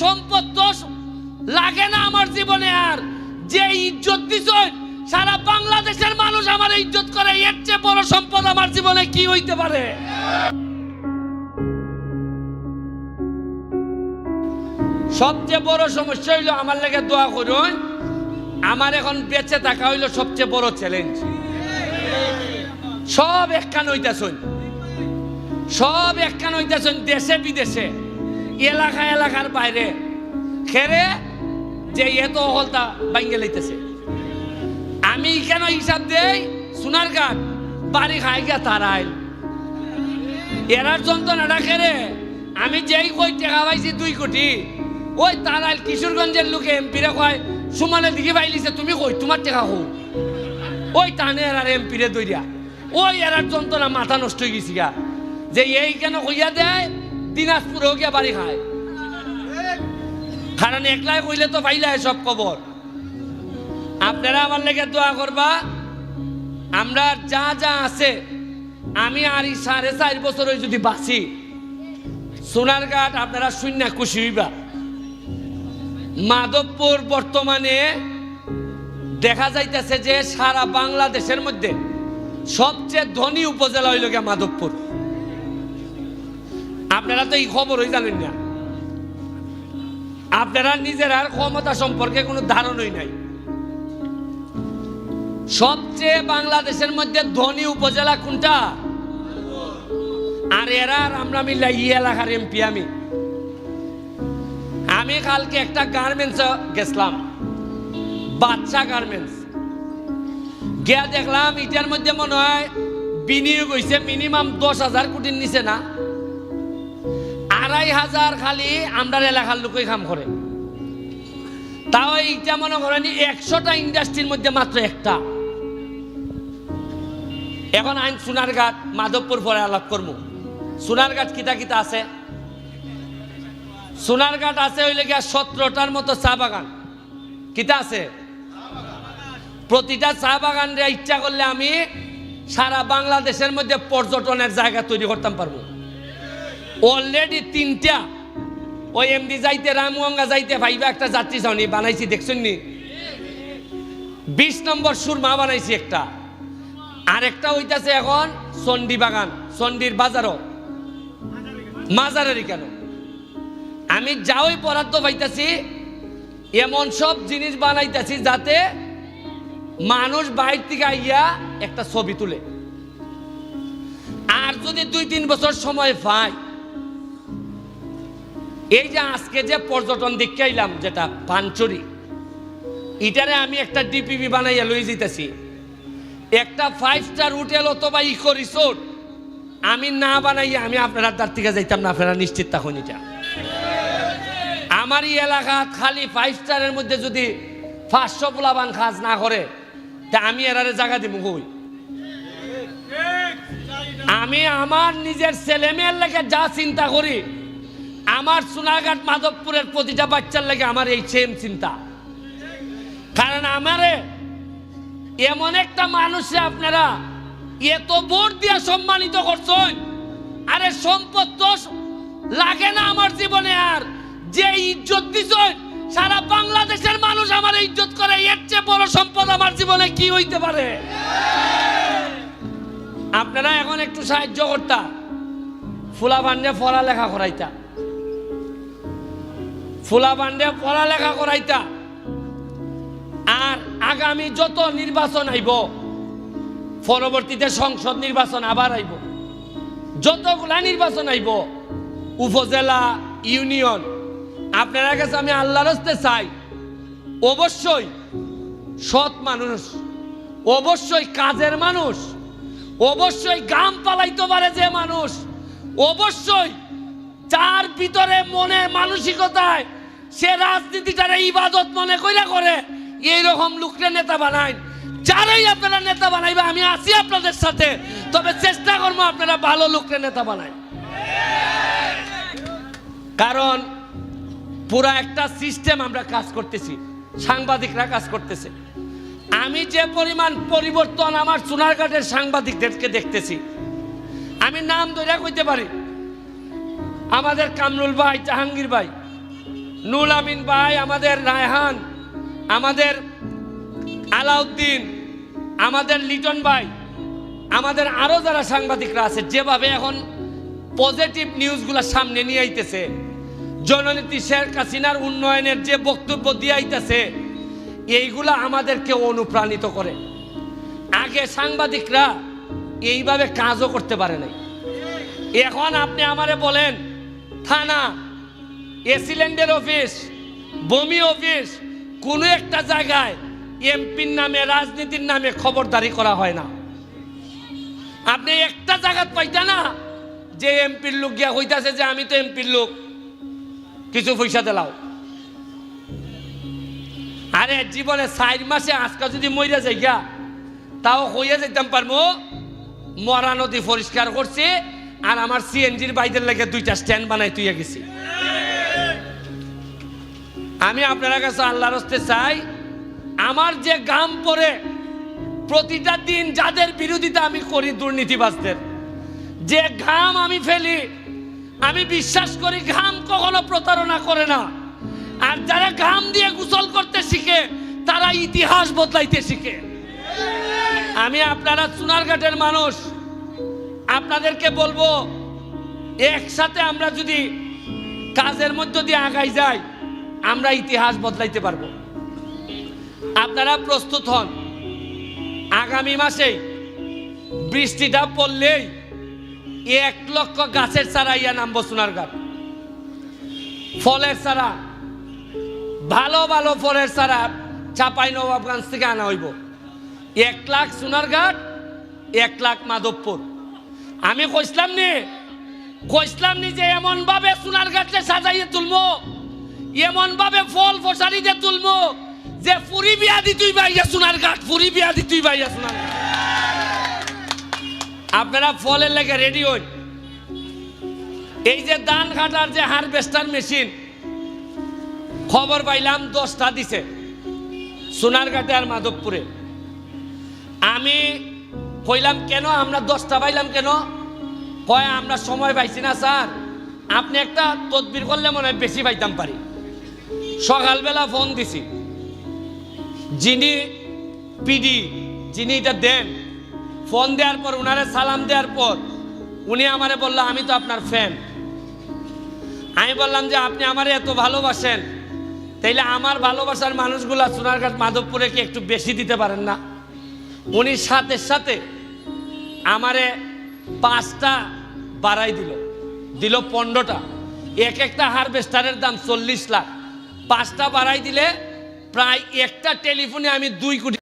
সম্পদ তো লাগে না আমার জীবনে আর। যে ইজ্জত দিছই সারা বাংলাদেশের মানুষ আমার ইজ্জত করে, এর চেয়ে বড় সম্পদ আমার জীবনে কি হইতে পারে? সবচেয়ে বড় সমস্যা হইল, আমার লেগে দোয়া করুন, আমার এখন বেঁচে থাকা হইল সবচেয়ে বড় চ্যালেঞ্জ সব একখান হইতেছুন। সব একখান হইতেছুন দেশে বিদেশে। এলাকা, এলাকার বাইরে। খেরে যে এত হলতা বাইঙ্গে লইতেছে। আমি কেন হিসাব দেই? সোনার গান বাড়ি খাই গা তারাইল। এরার যন্ত্রণাটা খেরে আমি যেই কই টাকা পাইছি দুই কোটি। ওই তারাইল কিশোরগঞ্জের লোকে এমপিরে কয়, সুমানের দিকে পাইলিছে তুমি কই? তোমার টাকা হোক ওই টানে এরার এমপিরে দইরা। ওই এরার যন্ত্রণা মাথা নষ্ট হয়ে গেছি গা। যে এই কেন কইয়া দেয়? দিনাজপুরেও গিয়া বাড়ি খায়। কারণ একলাই কইলে তো পাইলাই সব খবর। আপনারা আমার লেগে দোয়া করবা, আমরা যা যা আছে, আমি আর সাড়ে চার বছর যদি বাঁচি, সোনারঘাট আপনারা শূন্য খুশি হইবা। মাধবপুর বর্তমানে দেখা যাইতেছে যে সারা বাংলাদেশের মধ্যে সবচেয়ে ধনী উপজেলা হইল গিয়া মাধবপুর। আপনারা তো এই খবরই জানেন না। আপনারা নিজের আর ক্ষমতা সম্পর্কে কোনো ধারণই নাই। সবচেয়ে বাংলাদেশের মধ্যে ধনী উপজেলা কোনটা? আর এরা আর আমরা মিল্লা ই এলাকার এমপি আমি। আমি কালকে একটা গার্মেন্টস গেছিলাম। বাচ্চা গার্মেন্টস গিয়া দেখলাম এটার মধ্যে মনে হয় বিনিয়োগ হয়েছে মিনিমাম দশ হাজার কোটির নিচে না। আড়াই হাজার খালি আমরা এলাকার লোকই কাম করে। তাও এইটা মনে করেন একশোটা ইন্ডাস্ট্রির মধ্যে মাত্র একটা। এখন আইন সোনারঘাট, মাধবপুর পরে আলাপ করব। সোনারঘাট কিতা কিতা আছে? সোনারঘাট আছে হইলে গিয়া সতেরোটার মতো চা বাগান। কিতা আছে? প্রতিটা চা বাগান ইচ্ছা করলে আমি সারা বাংলাদেশের মধ্যে পর্যটনের জায়গা তৈরি করতাম পারব। অলরেডি তিনটা। ওই এমডি যাইতে, রামগঙ্গা যাইতে, ভাইবা একটা যাত্রী ছাউনি বানাইছি, দেখছেন নি? বিশ নম্বর সুরমা বানাইছি একটা। আরেকটা হইতাছে এখন চন্ডি বাগান চন্ডির বাজারও। মাজারেরই কেন? আমি যাওই বরাদ্দ পাইতাছি, এমন সব জিনিস বানাইতাছি যাতে মানুষ বাইর থেকে আইয়া একটা ছবি তুলে। আর যদি দুই তিন বছর সময় পায় এই যে আজকে যে পর্যটন দেখতে এলাম যেটা পাঞ্চরি এটারে আমি একটা ডিপিবি বানাইয়া লই যেতেছি একটা ফাইভ স্টার হোটেল অথবা ইকো রিসোর্ট, আমি না বানাইয়া আমি আপনার তার থেকে যাইতাম না, আপনারা নিশ্চিত থাকুন এটা। আমার এই এলাকা খালি ফাইভ স্টারের মধ্যে যদি পাঁচশো পোলাবান কাজ না করে, তা আমি এরারে জায়গা দিব কই? আমি আমার নিজের ছেলেমেয়ের লেগে যা চিন্তা করি আমার সোনাঘাট মাধবপুরের প্রতিটা বাচ্চার লেগে আমার এই সেম চিন্তা। কারণ আমারে এমন একটা মানুষে আপনারা এত ভোট দিয়া সম্মানিত করছেন, আরে সম্পদ তো লাগে না আমার জীবনে আর। যে ইজ্জত দিছেন, সারা বাংলাদেশের মানুষ আমার ইজ্জত করে, এর চেয়ে বড় সম্পদ আমার জীবনে কি হইতে পারে? আপনারা এখন একটু সাহায্য করতা, ফুলা বান্ডে পড়ালেখা করাইতা। ফুলা বান্ডে পড়ালেখা করাইতা। আর আগামী যত নির্বাচন আইব, পরবর্তীতে সংসদ নির্বাচন আবার আইব। যতগুলা নির্বাচন আইব, উপজেলা, ইউনিয়ন, আপনার কাছে আমি আল্লাহর হস্তে চাই, অবশ্যই সৎ মানুষ, অবশ্যই কাজের মানুষ, অবশ্যই গাম পালাইতে পারে যে মানুষ, অবশ্যই যার ভিতরে মনে মানসিকতায় সে রাজনীতিটারে ইবাদত মনে কইরা করে, এইরকম লোকরে নেতা বানায় যারাই আপনারা নেতা বানাইবে, আমি আছি আপনাদের সাথে, তবে চেষ্টা করব আপনারা ভালো লোকরে নেতা বানায় কারণ পুরা একটা সিস্টেম আমরা কাজ করতেছি, সাংবাদিকরা কাজ করতেছে। আমি যে পরিমাণ পরিবর্তন আমার সোনারঘাটের সাংবাদিকদেরকে দেখতেছি, আমি নাম ধরে কইতে পারি। আমাদের কামরুল ভাই, জাহাঙ্গীর ভাই নুল আমিন ভাই, আমাদের রায়হান, আমাদের আলাউদ্দিন, আমাদের লিটন ভাই, আমাদের আরও যারা সাংবাদিকরা আছে, যেভাবে এখন পজিটিভ নিউজগুলো সামনে নিয়ে আইতেছে, জননীতি শেখ হাসিনার উন্নয়নের যে বক্তব্য দিয়ে আইতেছে, এইগুলা আমাদেরকে অনুপ্রাণিত করে। আগে সাংবাদিকরা এইভাবে কাজও করতে পারে নাই। এখন আপনি আমারে বলেন, থানা এসিলেন্ডের অফিস, বমি অফিস, কোনো একটা জায়গায় এমপির নামে, রাজনীতির নামে খবরদারি করা হয় না। আপনি একটা জায়গা পাইতা না যে এমপির লোক গিয়া হইতাছে যে আমি তো এমপির লোক, কিছু পয়সা দিলাও। আরে জীবনে চার মাসে আজকে যদি মইরা যাই গিয়া তাও হইয়া যাইতাম পারব মরা নদী পরিষ্কার করছে, আর আমার সিএনজির বাইদের লেগে দুইটা স্ট্যান্ড বানাই তুইয়া গেছি। আমি আপনার কাছে আল্লাহর হস্তে চাই, আমার যে গাম পরে প্রতিটা দিন যাদের বিরোধিতা আমি করি দুর্নীতিবাজদের, যে ঘাম আমি ফেলি, আমি বিশ্বাস করি ঘাম কখনো প্রতারণা করে না। আর যারা ঘাম দিয়ে গোসল করতে শিখে, তারা ইতিহাস বদলাইতে শিখে। আমি আপনারা চুনারঘাটের মানুষ, আপনাদেরকে বলব, একসাথে আমরা যদি কাজের মধ্য দিয়ে আগাই যাই আমরা ইতিহাস বদলাইতে পারব। আপনারা প্রস্তুত হন। আগামী মাসেই বৃষ্টিটা পড়লেই এক লক্ষ গাছের চারা ইয়া নামবো সোনারঘাট ফলের চারা, ভালো ভালো ফলের চারা চাপাই নবাবগঞ্জ থেকে আনা হইব। এক লাখ সোনার সোনারঘাট এক লাখ মাধবপুর। আমি কইসলাম নি কইসলাম নি যে এমন ভাবে সোনারঘাটে সাজাইয়ে তুলবো। এমন ভাবে ফল ফসারিতে তুলবো যে ফুরি বিয়া দি তুই বাইয়া সোনারঘাট ফুরি বিয়া দি তুই বাইয়া সোনারঘাট আপনারা ফলের লেগে রেডি হই এই যে ধান কাটার যে হারভেস্টার মেশিন খবর পাইলাম দশটা দিছে সোনারঘাটে আর মাধবপুরে। আমি কইলাম, কেন আমরা দশটা পাইলাম কেন? কয়, আমরা সময় পাইছি না, স্যার। আপনি একটা তদবির করলে মনে হয় বেশি পাইতাম পারি। সকালবেলা ফোন দিছি। যিনি পিডি, যিনি এটা দেন, ফোন দেওয়ার পর, উনারে সালাম দেওয়ার পর, উনি আমারে বলল, আমি তো আপনার ফ্যান আমি বললাম যে, আপনি আমারে এত ভালোবাসেন, তাইলে আমার ভালোবাসার মানুষগুলা সোনারঘাট মাধবপুরে কি একটু বেশি দিতে পারেন না? উনি সাথে সাথে আমারে পাঁচটা বাড়াই দিল। দিল পনেরোটা। এক একটা হারভেস্টারের দাম চল্লিশ লাখ। পাঁচটা বাড়াই দিলে প্রায় একটা টেলিফোনে আমি দুই কোটি